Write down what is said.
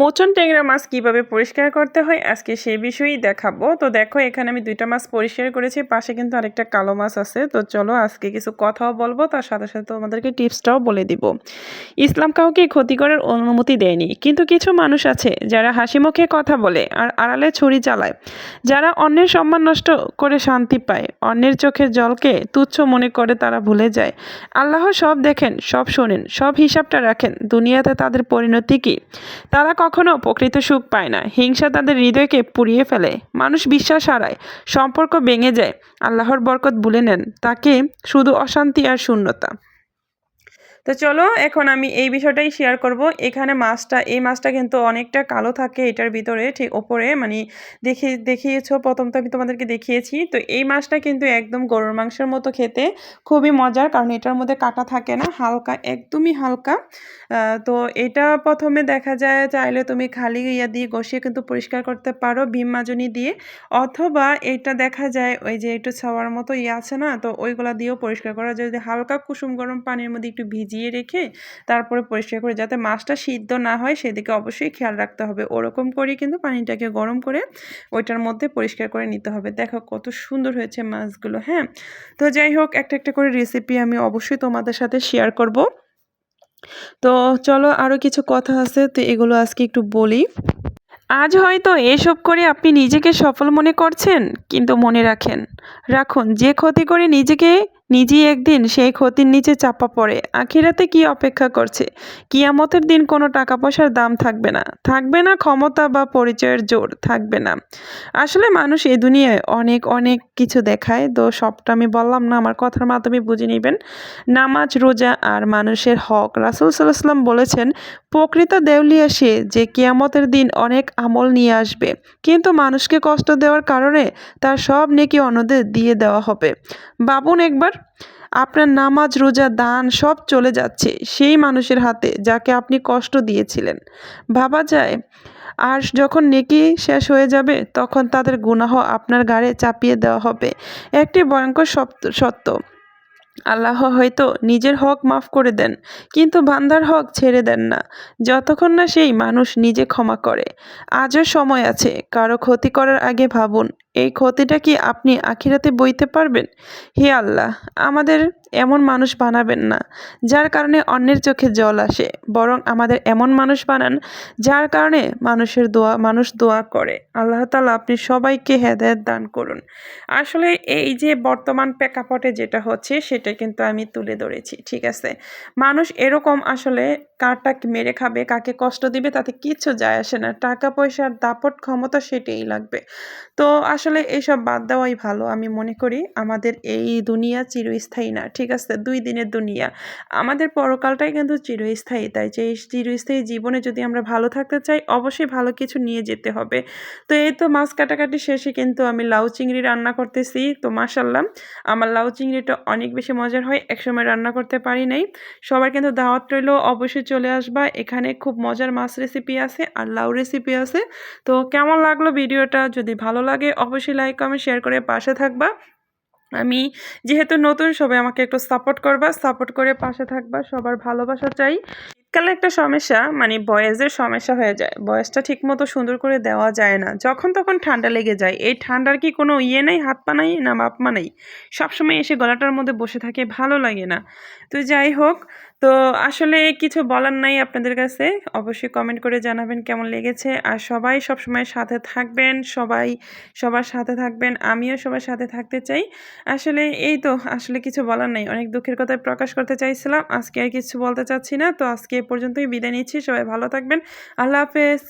মোচন ট্যাংরা মাছ কীভাবে পরিষ্কার করতে হয় আজকে সেই বিষয়েই দেখাবো। তো দেখো, এখানে আমি দুইটা মাছ পরিষ্কার করেছি, পাশে কিন্তু আরেকটা কালো মাছ আছে। তো চলো আজকে কিছু কথাও বলব, তার সাথে সাথে তোমাদেরকে টিপসটাও বলে দিব। ইসলাম কাউকে ক্ষতি করার অনুমতি দেয়নি, কিন্তু কিছু মানুষ আছে যারা হাসি মুখে কথা বলে আর আড়ালে ছুরি চালায়। যারা অন্যের সম্মান নষ্ট করে শান্তি পায়, অন্যের চোখের জলকে তুচ্ছ মনে করে তারা ভুলে যায়। আল্লাহ সব দেখেন, সব শোনেন, সব হিসাবটা রাখেন, দুনিয়াতে তাদের পরিণতি কী? তারা কখনো প্রকৃত সুখ পায় না। হিংসা তাদের হৃদয়কে পুড়িয়ে ফেলে। মানুষ বিশ্বাস হারায়। সম্পর্ক ভেঙে যায়। আল্লাহর বরকত ভুলে নেন। তাকে শুধু অশান্তি আর শূন্যতা। তো চলো, এখন আমি এই বিষয়টাই শেয়ার করব। এখানে মাছটা, এই মাছটা কিন্তু অনেকটা কালো থাকে এটার ভিতরে, ঠিক ওপরে মানে দেখে, দেখিয়েছো, প্রথম তো আমি তোমাদেরকে দেখিয়েছি। তো এই মাছটা কিন্তু একদম গরুর মাংসের মতো খেতে খুবই মজার, কারণ এটার মধ্যে কাটা থাকে না, হালকা, একদমই হালকা। তো এটা প্রথমে দেখা যায় চাইলে তুমি খালি ইয়া দিয়ে ঘষিয়ে কিন্তু পরিষ্কার করতে পারো, ভীম মাজনি দিয়ে। অথবা এটা দেখা যায় ওই যে একটু ছাওয়ার মতো ইয়ে আছে না, তো ওইগুলা দিয়েও পরিষ্কার করা যায়। যদি হালকা কুসুম গরম পানির মধ্যে একটু ভিজিয়ে ভিজিয়ে রেখে তারপরে পরিষ্কার করে যাতে মাছটা সিদ্ধ না হয় সেদিকে অবশ্যই খেয়াল রাখতে হবে। ওরকম করে কিন্তু পানিটাকে গরম করে ওইটার মধ্যে পরিষ্কার করে নিতে হবে। দেখো কত সুন্দর হয়েছে মাছগুলো হ্যাঁ? তো যাই হোক, একটা একটা করে রেসিপি আমি অবশ্যই তোমাদের সাথে শেয়ার করব। তো চলো আরও কিছু কথা আছে, তো এগুলো আজকে একটু বলি। আজ হয়তো এসব করে আপনি নিজেকে সফল মনে করছেন, কিন্তু মনে রাখেন। রাখুন, যে ক্ষতি করে নিজেকে নিজেই একদিন সেই ক্ষতির নিচে চাপা পড়ে। আখিরাতে কি অপেক্ষা করছে? কিয়ামতের দিন কোনো টাকা পয়সার দাম থাকবে না। থাকবে না ক্ষমতা বা পরিচয়ের জোর, থাকবে না। আসলে মানুষ এই দুনিয়ায় অনেক অনেক কিছু দেখায়, তো সবটা আমি বললাম না, আমার কথার মাধ্যমে বুঝে নেবেন। নামাজ, রোজা আর মানুষের হক। রাসুল সাল্লাহাম বলেছেন প্রকৃত দেউলিয়া সে যে কিয়ামতের দিন অনেক আমল নিয়ে আসবে। কিন্তু মানুষকে কষ্ট দেওয়ার কারণে তার সব নেকি অন্যদের দিয়ে দেওয়া হবে। বাবুন একবার, আপনার নামাজ, রোজা, দান সব চলে যাচ্ছে সেই মানুষের হাতে যাকে আপনি কষ্ট দিয়েছিলেন। ভাবা যায়, আর যখন নেকি শেষ হয়ে যাবে তখন তাদের গুনাহ আপনার গাড়ে চাপিয়ে দেওয়া হবে। একটি ভয়ঙ্কর সত্য। আল্লাহ হয়তো নিজের হক মাফ করে দেন, কিন্তু বান্দার হক ছেড়ে দেন না। যতক্ষণ না সেই মানুষ নিজে ক্ষমা করে। আজও সময় আছে, কারও ক্ষতি করার আগে ভাবুন এই ক্ষতিটা কি আপনি আখিরাতে বইতে পারবেন? হে আল্লাহ, আমাদের এমন মানুষ বানাবেন না, যার কারণে অন্যের চোখে জল আসে, বরং আমাদের এমন মানুষ বানান, যার কারণে মানুষের দোয়া, মানুষ দোয়া করে। আল্লাহ তালা আপনি সবাইকে হেদায়ত দান করুন। আসলে এই যে বর্তমান প্রেক্ষাপটে যেটা হচ্ছে, সেটা কিন্তু আমি তুলে ধরেছি, ঠিক আছে? মানুষ এরকম আসলে কারটা মেরে খাবে, কাকে কষ্ট দিবে, তাতে কিচ্ছু যায় আসে না। টাকা পয়সার দাপট ক্ষমতা সেটাই লাগবে। তো আসলে এইসব বাদ দেওয়াই ভালো, আমি মনে করি। আমাদের এই দুনিয়া চিরস্থায়ী না, ঠিক আছে? দুই দিনের দুনিয়া। আমাদের পরকালটাই কিন্তু চিরস্থায়ী, তাই যে চিরস্থায়ী জীবনে যদি আমরা ভালো থাকতে চাই, অবশ্যই ভালো কিছু নিয়ে যেতে হবে। তো এই তো মাছ কাটাকাটি শেষে কিন্তু আমি লাউ চিংড়ি রান্না করতেছি, তো মাসাল্লাম আমার লাউ চিংড়িটা অনেক বেশি মজার হয়, একসময় রান্না করতে পারি নাই। সবার কিন্তু দাওয়াত রইলেও অবশ্যই চলে আসবা। এখানে খুব মজার মাছ রেসিপি আছে আর লাউ রেসিপি আছে। তো কেমন লাগল ভিডিওটা? যদি ভালো লাগে অবশ্যই লাইক কমেন্ট শেয়ার করে পাশে থাকবা। আমি যেহেতু নতুন, সবাই আমাকে একটু সাপোর্ট করবা। সাপোর্ট করে পাশে থাকবা, সবার ভালোবাসা চাই। শীতকালে একটা সমস্যা মানে বয়েজের সমস্যা হয়ে যায়। বয়সটা ঠিকমতো সুন্দর করে দেওয়া যায় না। যখন তখন ঠান্ডা লেগে যায়। এই ঠান্ডার কি কোনো ইয়ে নেই? হাত পা নাই না বাপ মা নেই? সবসময় এসে গলাটার মধ্যে বসে থাকে, ভালো লাগে না। তো যাই হোক তো আসলে কিছু বলার নাই আপনাদের কাছে। অবশ্যই কমেন্ট করে জানাবেন কেমন লেগেছে। আর সবাই সবসময় সাথে থাকবেন, সবাই সবার সাথে থাকবেন, আমিও সবার সাথে থাকতে চাই। আসলে এই তো, আসলে কিছু বলার নাই। অনেক দুঃখের কথায় প্রকাশ করতে চাইছিলাম, আজকে আর কিছু বলতে চাচ্ছি না। তো আজকে এ পর্যন্তই বিদায় নিচ্ছি। সবাই ভালো থাকবেন। আল্লাহ হাফেজ।